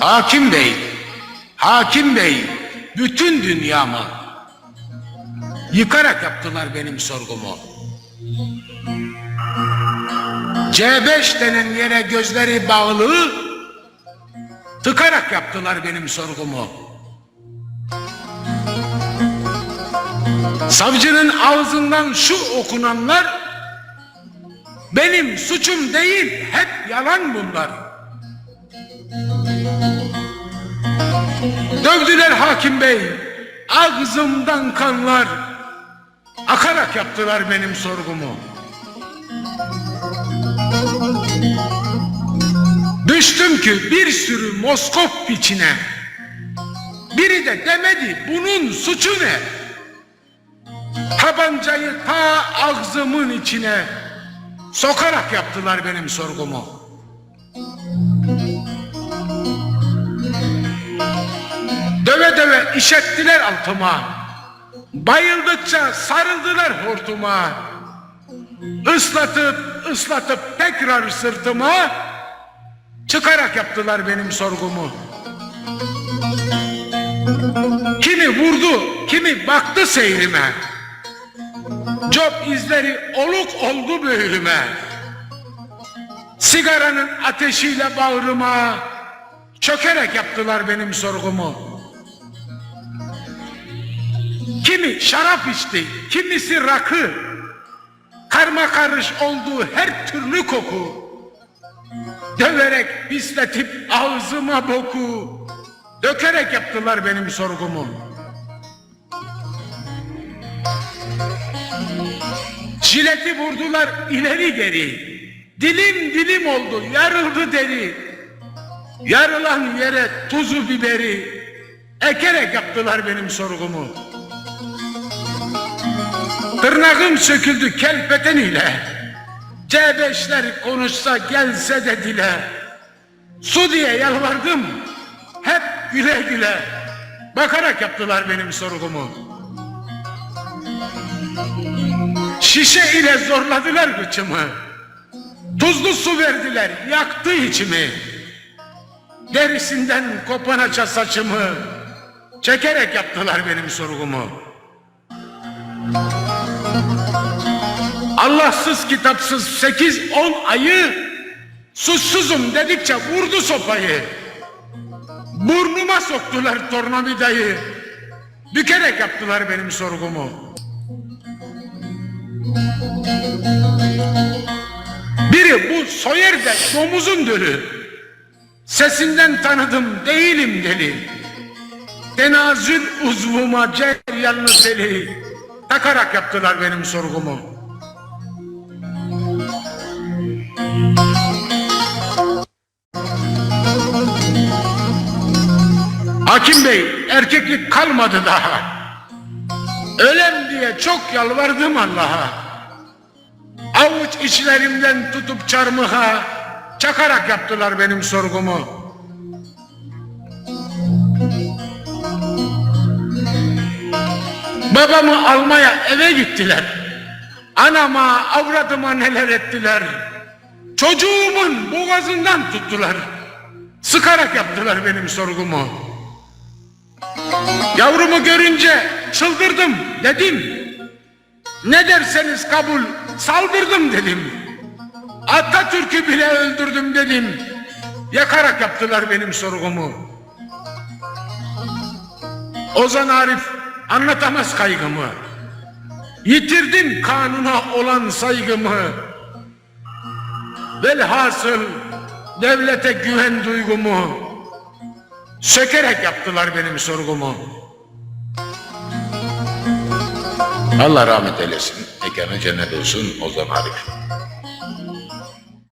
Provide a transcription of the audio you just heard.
Hakim Bey, Hakim Bey, bütün dünyamı yıkarak yaptılar benim sorgumu. C5 denen yere gözleri bağlı, tıkarak yaptılar benim sorgumu. Savcının ağzından şu okunanlar, benim suçum değil, hep yalan bunlar. Dövdüler hakim bey, ağzımdan kanlar, akarak yaptılar benim sorgumu. Düştüm ki bir sürü Moskov içine. Biri de demedi bunun suçu ne? Tabancayı ta ağzımın içine sokarak yaptılar benim sorgumu. Döve döve işettiler altıma. Bayıldıkça sarıldılar hortuma. Islatıp ıslatıp tekrar sırtıma çıkarak yaptılar benim sorgumu. Kimi vurdu, kimi baktı seyrime. Job izleri oluk oldu böğrüme. Sigaranın ateşiyle bağrıma çökerek yaptılar benim sorgumu. Kimi şarap içti, kimisi rakı. Karma karış olduğu her türlü koku. Döverek pisletip ağzıma boku. Dökerek yaptılar benim sorgumu. Jileti vurdular ileri geri. Dilim dilim oldu, yarıldı deri. Yarılan yere tuzu biberi ekerek yaptılar benim sorgumu. Tırnağım söküldü kelpeten ile. C5'ler konuşsa gelse de dile. Su diye yalvardım. Hep güle güle. Bakarak yaptılar benim sorgumu. Şişe ile zorladılar gıçımı. Tuzlu su verdiler, yaktı içimi. Derisinden kopanaça saçımı çekerek yaptılar benim sorgumu. Allahsız kitapsız sekiz on ayı suçsuzum dedikçe vurdu sopayı. Burnuma soktular tornavidayı. Bükerek yaptılar benim sorgumu. Biri bu soyer de domuzun dölü. Sesinden tanıdım değilim deli. Tenazül uzvuma ceryanlı deli. Takarak yaptılar benim sorgumu. Hakim Bey erkeklik kalmadı daha. Ölem diye çok yalvardım Allah'a. Avuç içlerimden tutup çarmıha çakarak yaptılar benim sorgumu. Babamı almaya eve gittiler. Anama, avradıma neler ettiler. Çocuğumun boğazından tuttular. Sıkarak yaptılar benim sorgumu. Yavrumu görünce çıldırdım dedim. Ne derseniz kabul saldırdım dedim. Atatürk'ü bile öldürdüm dedim. Yakarak yaptılar benim sorgumu. Ozan Arif anlatamaz kaygımı. Yitirdim kanuna olan saygımı. Velhasıl devlete güven duygumu. Sökerek yaptılar benim sorgumu. Allah rahmet eylesin. Mekanı cennet olsun Ozan Arif.